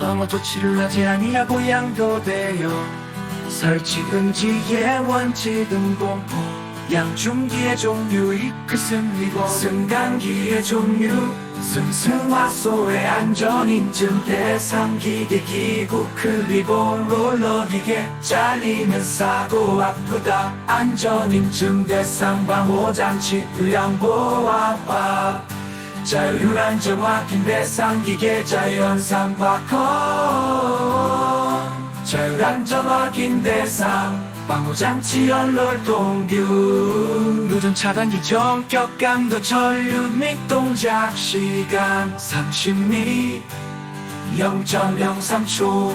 너무 좋지를 하지 아니하고 양도되어 설치 금지의 원칙 등공포. 양중기의 종류 이크승 리고 승강기의 종류 승승화소의 안전인증 대상 기계 기구 클리고 롤러기계 잘리면 사고 아프다. 안전인증 대상 방호장치 의양보아파 자율안전 확인 대상 기계 자연상 바커 자율안전 확인 대상 방호장치 연롤 동규. 누전 차단기 전격 강도 전류 및 동작 시간 30미 0.03초.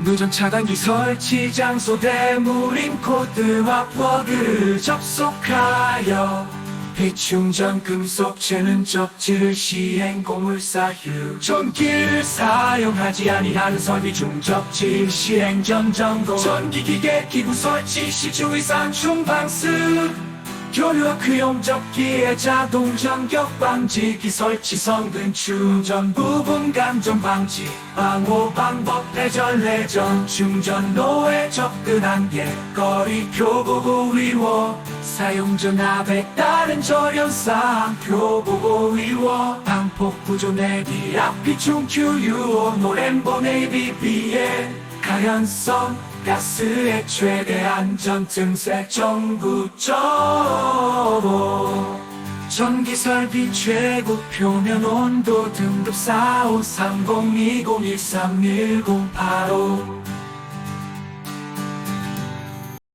누전 차단기 설치 장소 대물림 코드와 워그를 접속하여 비충전 금속체는 접지를 시행 고물사 휴 전기를 사용하지 아니하는 설비 중 접지 시행 전 점검 전기기계 기구 설치 시 주의사항 충방수 교류크용 접기의 자동 전격 방지 기 설치 성근 충전 부분 감정 방지 방호 방법 회전 회전 충전 노에 접근 한계 거리 표보고 위워 사용 전 압에 따른 절연상 표보고 위워 방폭 구조 내비 앞이 중QUO 노랜보 네이비비의 가연성 가스의 최대 안전 증색 정구 정보 전기 설비 최고 표면 온도 등급 453020131085